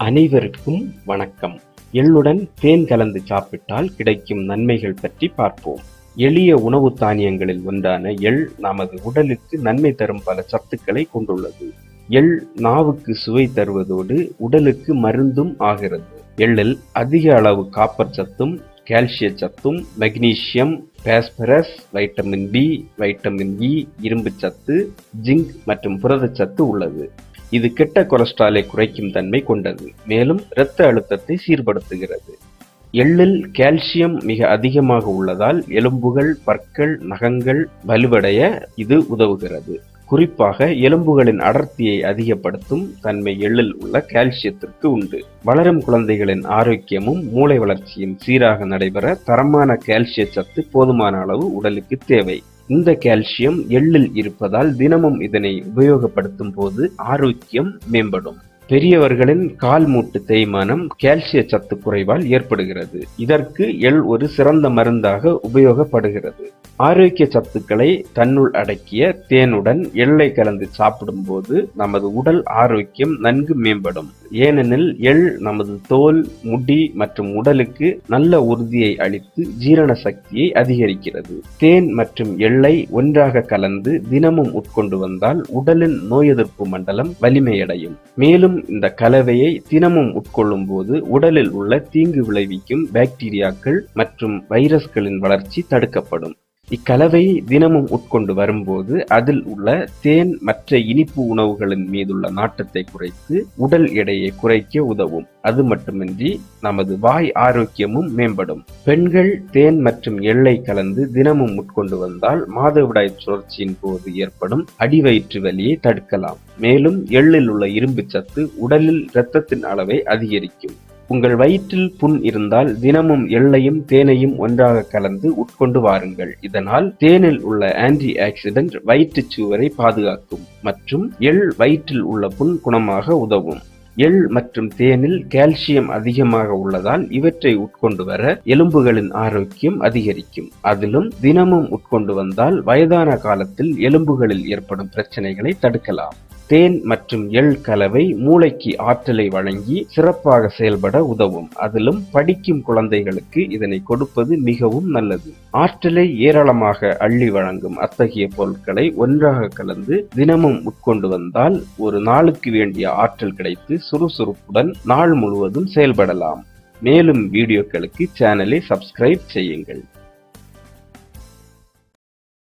அனைவருக்கும் வணக்கம். எள்ளுடன் தேன் கலந்து சாப்பிட்டால் கிடைக்கும் நன்மைகள் பற்றி பார்ப்போம். எளிய உணவு தானியங்களில் ஒன்றான எள் நமது உடலுக்கு நன்மை தரும் பல சத்துக்களை கொண்டுள்ளது. எள் நாவுக்கு சுவை தருவதோடு உடலுக்கு மருந்தும் ஆகிறது. எள்ளில் அதிக அளவு காப்பர் சத்தும் கால்சிய சத்தும் magnesium phosphorus vitamin B vitamin E இரும்பு சத்து ஜிங்க் மற்றும் புரதச்சத்து உள்ளது. இது கெட்ட கொலஸ்ட்ராலை குறைக்கும் தன்மை கொண்டது மேலும் இரத்த அழுத்தத்தை சீர்படுத்துகிறது. எள்ளில் கால்சியம் மிக அதிகமாக உள்ளதால் எலும்புகள் பற்கள் நகங்கள் வலுவடைய இது உதவுகிறது. குறிப்பாக எலும்புகளின் அடர்த்தியை அதிகப்படுத்தும் தன்மை எள்ளில் உள்ள கால்சியத்திற்கு உண்டு. வளரும் குழந்தைகளின் ஆரோக்கியமும் மூளை வளர்ச்சியும் சீராக நடைபெற தரமான கால்சிய சத்து போதுமான அளவு உடலுக்கு தேவை. இந்த கால்சியம் எள்ளில் இருப்பதால் தினமும் இதனை உபயோகப்படுத்தும் போது ஆரோக்கியம் மேம்படும். பெரியவர்களின் கால் மூட்டு தேய்மானம் கால்சிய சத்து குறைவால் ஏற்படுகிறது. இதற்கு எள் ஒரு சிறந்த மருந்தாக உபயோகப்படுகிறது. ஆரோக்கிய சத்துக்களை தன்னுள் அடக்கிய தேனுடன் எள்ளை கலந்து சாப்பிடும்போது நமது உடல் ஆரோக்கியம் நன்கு மேம்படும். ஏனெனில் எள் நமது தோல் முடி மற்றும் உடலுக்கு நல்ல உறுதியை அளித்து ஜீரண சக்தியை அதிகரிக்கிறது. தேன் மற்றும் எள்ளை ஒன்றாக கலந்து தினமும் உட்கொண்டு வந்தால் உடலின் நோய் எதிர்ப்பு மண்டலம் வலிமையடையும். மேலும் இந்த கலவையை தினமும் உட்கொள்ளும் போது உடலில் உள்ள தீங்கு விளைவிக்கும் பாக்டீரியாக்கள் மற்றும் வைரஸ்களின் வளர்ச்சி தடுக்கப்படும். இக்கலவை தினமும் உட்கொண்டு வரும்போது அதில் உள்ள தேன் மற்ற இனிப்பு உணவுகளின் மீதுள்ள நாட்டத்தை குறைத்து உடல் எடையை குறைக்க உதவும். அது மட்டுமின்றி நமது வாய் ஆரோக்கியமும் மேம்படும். பெண்கள் தேன் மற்றும் எள்ளை கலந்து தினமும் உட்கொண்டு வந்தால் மாதவிடாய் சுழற்சியின் போது ஏற்படும் அடிவயிற்று வலியை தடுக்கலாம். மேலும் எள்ளில் உள்ள இரும்பு சத்து உடலில் இரத்தத்தின் அளவை அதிகரிக்கும். உங்கள் வயிற்றில் புண் இருந்தால் தினமும் எள்ளையும் தேனையும் ஒன்றாக கலந்து உட்கொண்டு வாருங்கள். இதனால் தேனில் உள்ள ஆன்டி ஆக்சிடென்ட் வயிற்றுச் சுவரை பாதுகாக்கும் மற்றும் எள் வயிற்றில் உள்ள புண் குணமாக உதவும். எள் மற்றும் தேனில் கால்சியம் அதிகமாக உள்ளதால் இவற்றை உட்கொண்டு வர எலும்புகளின் ஆரோக்கியம் அதிகரிக்கும். அதிலும் தினமும் உட்கொண்டு வந்தால் வயதான காலத்தில் எலும்புகளில் ஏற்படும் பிரச்சனைகளை தடுக்கலாம். தேன் மற்றும் எள் கலவை மூளைக்கு ஆற்றலை வழங்கி சிறப்பாக செயல்பட உதவும். அதிலும் படிக்கும் குழந்தைகளுக்கு இதனை கொடுப்பது மிகவும் நல்லது. ஆற்றலை ஏராளமாக அள்ளி வழங்கும் அத்தகைய பொருட்களை ஒன்றாக கலந்து தினமும் உட்கொண்டு வந்தால் ஒரு நாளுக்கு வேண்டிய ஆற்றல் கிடைத்து சுறுசுறுப்புடன் நாள் முழுவதும் செயல்படலாம். மேலும் வீடியோக்களுக்கு சேனலை சப்ஸ்கிரைப் செய்யுங்கள்.